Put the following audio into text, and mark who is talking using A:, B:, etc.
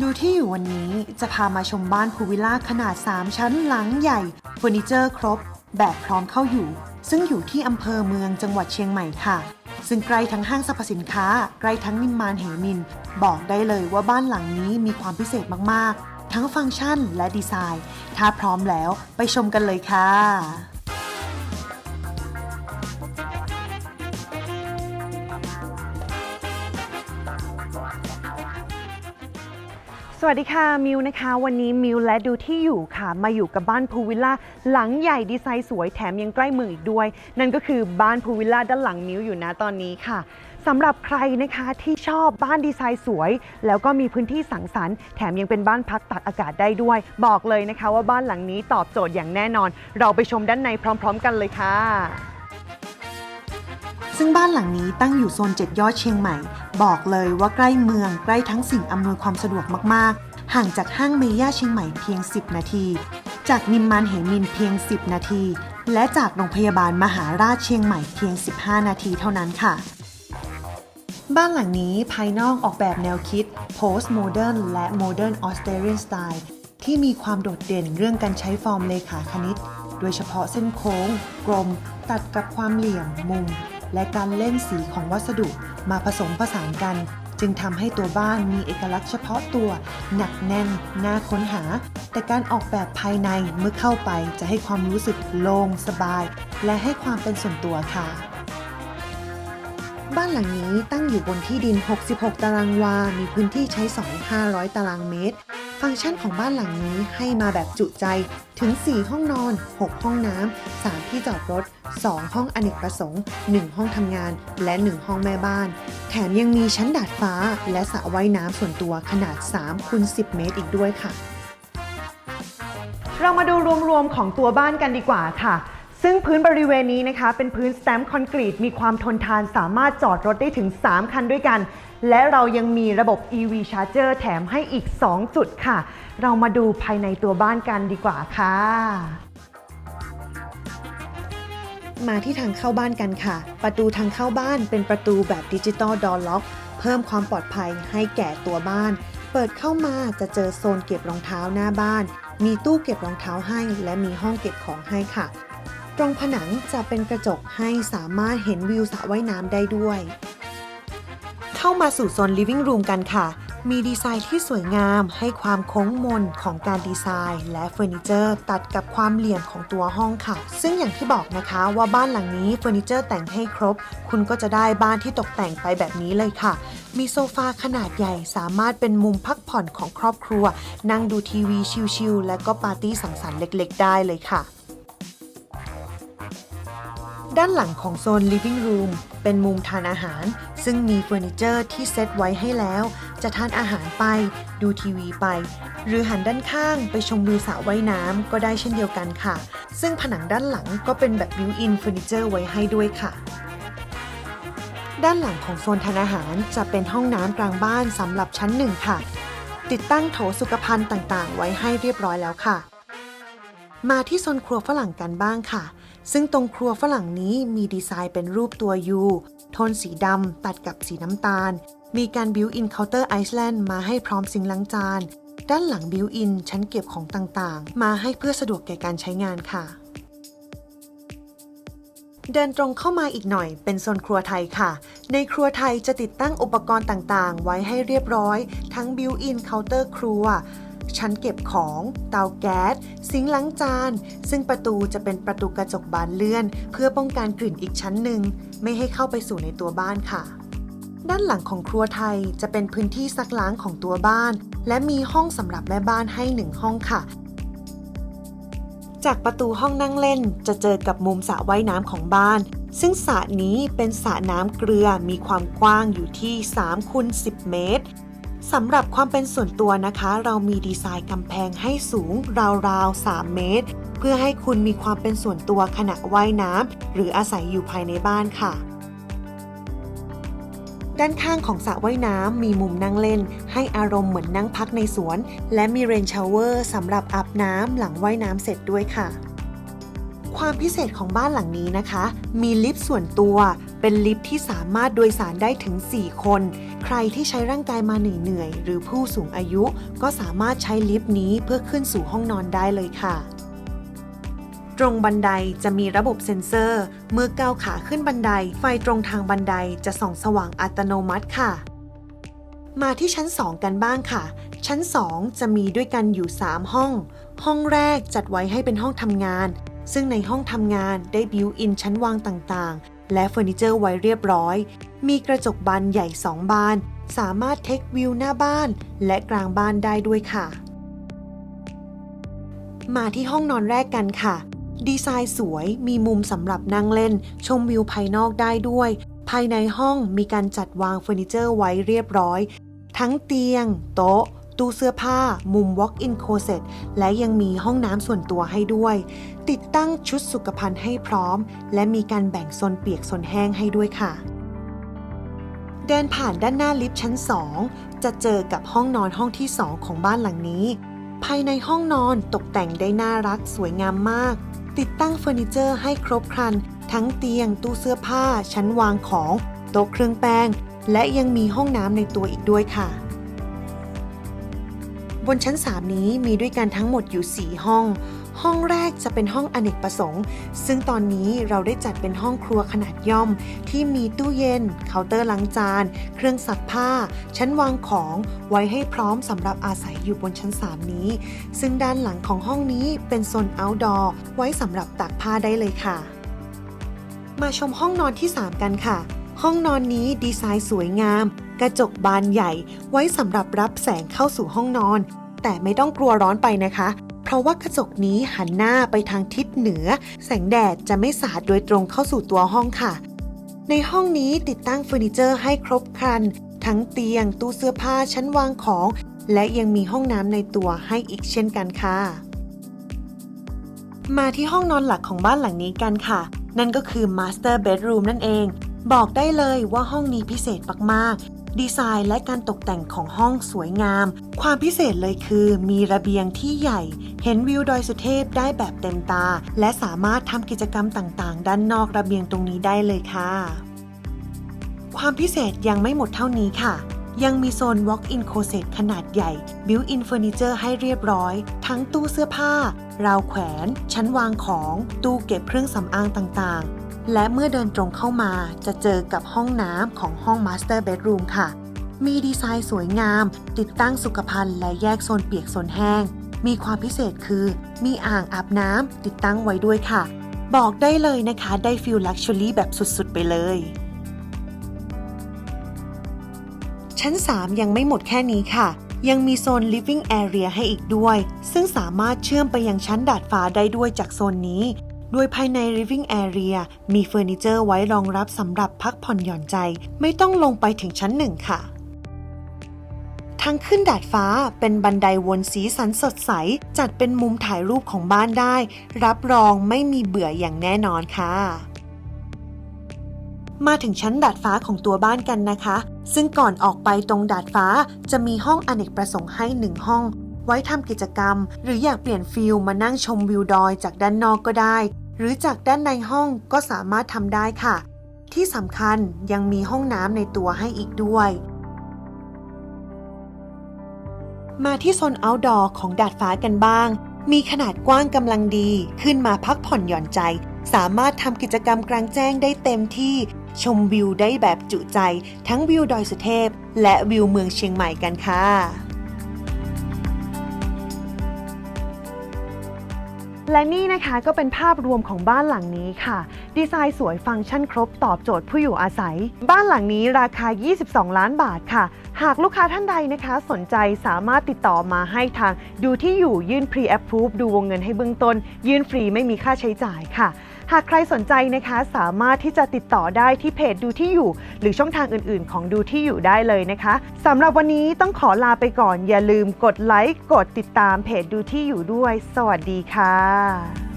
A: ดูที่อยู่วันนี้จะพามาชมบ้านพูลวิลล่าขนาด 3 ชั้นหลังใหญ่เฟอร์นิเจอร์ครบ แบบพร้อมเข้าอยู่ ซึ่งอยู่ที่อำเภอเมืองจังหวัดเชียงใหม่ค่ะ ซึ่งใกล้ทั้งห้างสรรพสินค้า ใกล้ทั้งนิมมานเหมิน บอกได้เลยว่าบ้านหลังนี้มีความพิเศษมาก ๆ ทั้งฟังก์ชันและดีไซน์ ถ้าพร้อมแล้วไปชมกันเลยค่ะ สวัสดีค่ะมิวนะคะ วันนี้มิวและดูที่อยู่ค่ะ มาอยู่กับบ้านพูลวิลล่าหลังใหญ่ดีไซน์สวยแถมยังใกล้เมืองอีกด้วย นั่นก็คือบ้านพูลวิลล่าด้านหลังมิวอยู่นะตอนนี้ค่ะสำหรับใครนะคะที่ชอบบ้านดีไซน์สวย แล้วก็มีพื้นที่สังสรรค์แถมยังเป็นบ้านพักตากอากาศได้ด้วย บอกเลยนะคะว่าบ้านหลังนี้ตอบโจทย์อย่างแน่นอน เราไปชมด้านในพร้อม ๆ กันเลยค่ะ ซึ่งบ้านหลังนี้ตั้งอยู่โซน7ยอดเชียงใหม่ บอกเลยว่าใกล้เมืองใกล้ทั้งสิ่งอำนวยความสะดวกมากๆ ห่างจากห้างเมย่าเชียงใหม่เพียง 10 นาที จากนิมมานเหมินเพียง 10 นาที และจากโรงพยาบาลมหาราชเชียงใหม่เพียง 15 นาทีเท่านั้นค่ะ บ้านหลังนี้ภายนอกออกแบบแนวคิด Post Modern และ Modern Australian Style ที่มีความโดดเด่นเรื่องการใช้ฟอร์มเลขาคณิต โดยเฉพาะเส้นโค้ง กลม ตัดกับความเหลี่ยมมุม และการเล่นสีของวัสดุมาผสมผสานกัน จึงทำให้ตัวบ้านมีเอกลักษณ์เฉพาะตัว หนักแน่น น่าค้นหา แต่การออกแบบภายในเมื่อเข้าไปจะให้ความรู้สึกโล่งสบาย และให้ความเป็นส่วนตัวค่ะบ้านหลังนี้ตั้งอยู่บนที่ดิน 66 ตารางวา มีพื้นที่ใช้สอย 500 ตารางเมตร ฟังก์ชันของบ้านหลังนี้ให้มาแบบจุใจถึง 4 ห้องนอน 6 ห้องน้ำ 3 ที่จอดรถ 2 ห้องอเนกประสงค์ 1 ห้องทำงาน และ 1 ห้องแม่บ้าน แถมยังมีชั้นดาดฟ้า และสระว่ายน้ำส่วนตัวขนาด3คูณ10 เมตรอีกด้วยค่ะ เรามาดูรวมๆของตัวบ้านกันดีกว่าค่ะ ซึ่งพื้นบริเวณนี้นะคะ เป็นพื้นสแตมป์คอนกรีตมีความทนทานสามารถจอดรถได้ถึง 3 คันด้วยกัน และเรายังมีระบบ EV Charger แถมให้อีก 2 จุดค่ะ เรามาดูภายในตัวบ้านกันดีกว่าค่ะ มาที่ทางเข้าบ้านกันค่ะ ประตูทางเข้าบ้านเป็นประตูแบบดิจิตอลดอ r ล็อก เพิ่มความปลอดภัยให้แก่ตัวบ้าน เปิดเข้ามาจะเจอโซนเก็บรองเท้าหน้าบ้าน มีตู้เก็บรองเท้าให้ และมีห้องเก็บของให้ค่ะ รงผนังจะเป็นกระจกให้สามารถเห็นวิวสระว่ายน้ำได้ด้วย เข้ามาสู่โซน living room กันค่ะ มีดีไซน์ที่สวยงามให้ความโค้งมนของการดีไซน์ และเฟอร์นิเจอร์ ตัดกับความเหลี่ยมของตัวห้องค่ะ ซึ่งอย่างที่บอกนะคะว่าบ้านหลังนี้เฟอร์นิเจอร์แต่งให้ครบ คุณก็จะได้บ้านที่ตกแต่งไปแบบนี้เลยค่ะ มีโซฟาขนาดใหญ่สามารถเป็นมุมพักผ่อนของครอบครัว นั่งดูทีวีชิลๆและก็ปาร์ตี้สังสรรค์เล็ก ๆ ได้เลยค่ะ ด้านหลังของโซน living room เป็นมุมทานอาหาร ซึ่งมีเฟอร์นิเจอร์ที่เซตไว้ให้แล้ว จะทานอาหารไป ดูทีวีไป หรือหันด้านข้างไปชมวิวสระว่ายน้ำก็ได้เช่นเดียวกันค่ะ ซึ่งผนังด้านหลังก็เป็นแบบ built-in เฟอร์นิเจอร์ไว้ให้ด้วยค่ะด้านหลังของโซนทานอาหารจะเป็นห้องน้ำกลางบ้านสำหรับชั้นหนึ่งค่ะ ติดตั้งโถสุขภัณฑ์ต่างๆ ไว้ให้เรียบร้อยแล้วค่ะ มาที่โซนครัวฝรั่งกันบ้างค่ะ ซึ่งตรงครัวฝรั่งนี้มีดีไซน์เป็นรูปตัว U โทนสีดำตัดกับสีน้ำตาล มีการบิวอินเคาน์เตอร์ไอซ์แลนด์มาให้พร้อมซิงล้างจาน ด้านหลังบิวอินชั้นเก็บของต่างๆ มาให้เพื่อสะดวกแก่การใช้งานค่ะ เดินตรงเข้ามาอีกหน่อยเป็นโซนครัวไทยค่ะ ในครัวไทยจะติดตั้งอุปกรณ์ต่างๆ ไว้ให้เรียบร้อย ทั้งบิวอินเคาน์เตอร์ครัว ชั้นเก็บของ เตาแก๊สซิงค์ล้างจาน ซึ่งประตูจะเป็นประตูกระจกบานเลื่อน เพื่อป้องกันกลิ่นอีกชั้นหนึ่ง ไม่ให้เข้าไปสู่ในตัวบ้านค่ะด้านหลังของครัวไทยจะเป็นพื้นที่ซักล้างของตัวบ้าน และมีห้องสำหรับแม่บ้านให้หนึ่งห้องค่ะ จากประตูห้องนั่งเล่นจะเจอกับมุมสระว่ายน้ำของบ้าน ซึ่งสระนี้เป็นสระน้ำเกลือมีความกว้างอยู่ที่3คูณ10 เมตร สำหรับความเป็นส่วนตัวนะคะ เรามีดีไซน์กำแพงให้สูงราวๆ 3 เมตร เพื่อให้คุณมีความเป็นส่วนตัวขณะว่ายน้ำหรืออาศัยอยู่ภายในบ้านค่ะ ด้านข้างของสระว่ายน้ำมีมุมนั่งเล่น ให้อารมณ์เหมือนนั่งพักในสวน และมีเรนชาวเวอร์สำหรับอาบน้ำหลังว่ายน้ำเสร็จด้วยค่ะความพิเศษของบ้านหลังนี้นะคะ มีลิฟต์ส่วนตัว เป็นลิฟต์ที่สามารถโดยสารได้ถึง 4 คน ใครที่ใช้ร่างกายมาเหนื่อยๆหรือผู้สูงอายุ ก็สามารถใช้ลิฟต์นี้เพื่อขึ้นสู่ห้องนอนได้เลยค่ะ ตรงบันไดจะมีระบบเซ็นเซอร์ เมื่อก้าวขาขึ้นบันได ไฟตรงทางบันไดจะส่องสว่างอัตโนมัติค่ะ มาที่ชั้น 2 กันบ้างค่ะ ชั้น 2 จะมีด้วยกันอยู่ 3 ห้อง ห้องแรกจัดไว้ให้เป็นห้องทำงานซึ่งในห้องทำงานได้บิวอินชั้นวางต่างๆ และเฟอร์นิเจอร์ไว้เรียบร้อย มีกระจกบานใหญ่2บาน สามารถเทควิวหน้าบ้าน และกลางบ้านได้ด้วยค่ะ มาที่ห้องนอนแรกกันค่ะ ดีไซน์สวยมีมุมสำหรับนั่งเล่น ชมวิวภายนอกได้ด้วย ภายในห้องมีการจัดวางเฟอร์นิเจอร์ไว้เรียบร้อย ทั้งเตียง โต๊ะ ตู้เสื้อผ้า มุม walk-in closet และยังมีห้องน้ำส่วนตัวให้ด้วย ติดตั้งชุดสุขภัณฑ์ให้พร้อม และมีการแบ่งโซนเปียกโซนแห้งให้ด้วยค่ะ เดินผ่านด้านหน้าลิฟต์ชั้น 2 จะเจอกับห้องนอนห้องที่ 2 ของบ้านหลังนี้ ภายในห้องนอนตกแต่งได้น่ารักสวยงามมาก ติดตั้งเฟอร์นิเจอร์ให้ครบครัน ทั้งเตียง ตู้เสื้อผ้า ชั้นวางของ โต๊ะเครื่องแป้งและยังมีห้องน้ำในตัวอีกด้วยค่ะ บนชั้น 3 นี้มีด้วยกันทั้งหมดอยู่ 4 ห้อง ห้องแรกจะเป็นห้องอเนกประสงค์ ซึ่งตอนนี้เราได้จัดเป็นห้องครัวขนาดย่อม ที่มีตู้เย็น เคาน์เตอร์ล้างจาน เครื่องซักผ้า ชั้นวางของไว้ให้พร้อมสำหรับอาศัยอยู่บนชั้น 3 นี้ ซึ่งด้านหลังของห้องนี้เป็นโซนอ outdoor ไว้สำหรับตากผ้าได้เลยค่ะ มาชมห้องนอนที่ 3 กันค่ะ ห้องนอนนี้ดีไซน์สวยงาม กระจกบานใหญ่ ไว้สำหรับรับแสงเข้าสู่ห้องนอน แต่ไม่ต้องกลัวร้อนไปนะคะ เพราะว่ากระจกนี้หันหน้าไปทางทิศเหนือ แสงแดดจะไม่สาดโดยตรงเข้าสู่ตัวห้องค่ะ ในห้องนี้ติดตั้งเฟอร์นิเจอร์ให้ครบครัน ทั้งเตียง ตู้เสื้อผ้าชั้นวางของ และยังมีห้องน้ำในตัวให้อีกเช่นกันค่ะ มาที่ห้องนอนหลักของบ้านหลังนี้กันค่ะ นั่นก็คือ Master Bedroom นั่นเองบอกได้เลยว่าห้องนี้พิเศษมากๆ ดีไซน์และการตกแต่งของห้องสวยงาม ความพิเศษเลยคือมีระเบียงที่ใหญ่ เห็นวิวดอยสุเทพได้แบบเต็มตา และสามารถทำกิจกรรมต่างๆ ด้านนอกระเบียงตรงนี้ได้เลยค่ะ ความพิเศษยังไม่หมดเท่านี้ค่ะยังมีโซน Walk-in Closet ขนาดใหญ่ Built-in Furniture ให้เรียบร้อย ทั้งตู้เสื้อผ้า ราวแขวน ชั้นวางของ ตู้เก็บเครื่องสำอางต่างๆ และเมื่อเดินตรงเข้ามาจะเจอกับห้องน้ำของห้อง Master Bedroom ค่ะ มีดีไซน์สวยงาม ติดตั้งสุขภัณฑ์และแยกโซนเปียกโซนแห้ง มีความพิเศษคือ มีอ่างอาบน้ำติดตั้งไว้ด้วยค่ะ บอกได้เลยนะคะได้ฟิลลักชัวรี่แบบสุดๆ ไปเลย ชั้น 3 ยังไม่หมดแค่นี้ค่ะ ยังมีโซน living area ให้อีกด้วย ซึ่งสามารถเชื่อมไปยังชั้นดาดฟ้าได้ด้วยจากโซนนี้ โดยภายใน living area มีเฟอร์นิเจอร์ไว้รองรับสำหรับพักผ่อนหย่อนใจ ไม่ต้องลงไปถึงชั้นหนึ่งค่ะทางขึ้นดาดฟ้าเป็นบันไดวนสีสันสดใส จัดเป็นมุมถ่ายรูปของบ้านได้ รับรองไม่มีเบื่ออย่างแน่นอนค่ะ มาถึงชั้นดาดฟ้าของตัวบ้านกันนะคะ ซึ่งก่อนออกไปตรงดาดฟ้าจะมีห้องอเนกประสงค์ให้หนึ่งห้อง ไว้ทำกิจกรรม หรืออยากเปลี่ยนฟิลมานั่งชมวิวดอยจากด้านนอกก็ได้ หรือจากด้านในห้องก็สามารถทำได้ค่ะ ที่สำคัญยังมีห้องน้ำในตัวให้อีกด้วย มาที่โซน outdoor ของดาดฟ้ากันบ้าง มีขนาดกว้างกำลังดีขึ้นมาพักผ่อนหย่อนใจ สามารถทำกิจกรรมกลางแจ้งได้เต็มที่ชมวิวได้แบบจุใจ ทั้งวิวดอยสุเทพ และวิวเมืองเชียงใหม่กันค่ะ
B: และนี่นะคะก็เป็นภาพรวมของบ้านหลังนี้ค่ะ ดีไซน์สวยฟังก์ชันครบตอบโจทย์ผู้อยู่อาศัย บ้านหลังนี้ราคา 22 ล้านบาทค่ะ หากลูกค้าท่านใดนะคะสนใจสามารถติดต่อมาให้ทาง ดูที่อยู่ยื่น pre approve ดูวงเงินให้เบื้องต้น ยื่นฟรีไม่มีค่าใช้จ่ายค่ะ หากใครสนใจนะคะสามารถที่จะติดต่อได้ที่เพจดูที่อยู่ หรือช่องทางอื่นๆ ของดูที่อยู่ได้เลยนะคะสำหรับวันนี้ต้องขอลาไปก่อน อย่าลืมกดไลค์กดติดตามเพจดูที่อยู่ด้วย สวัสดีค่ะ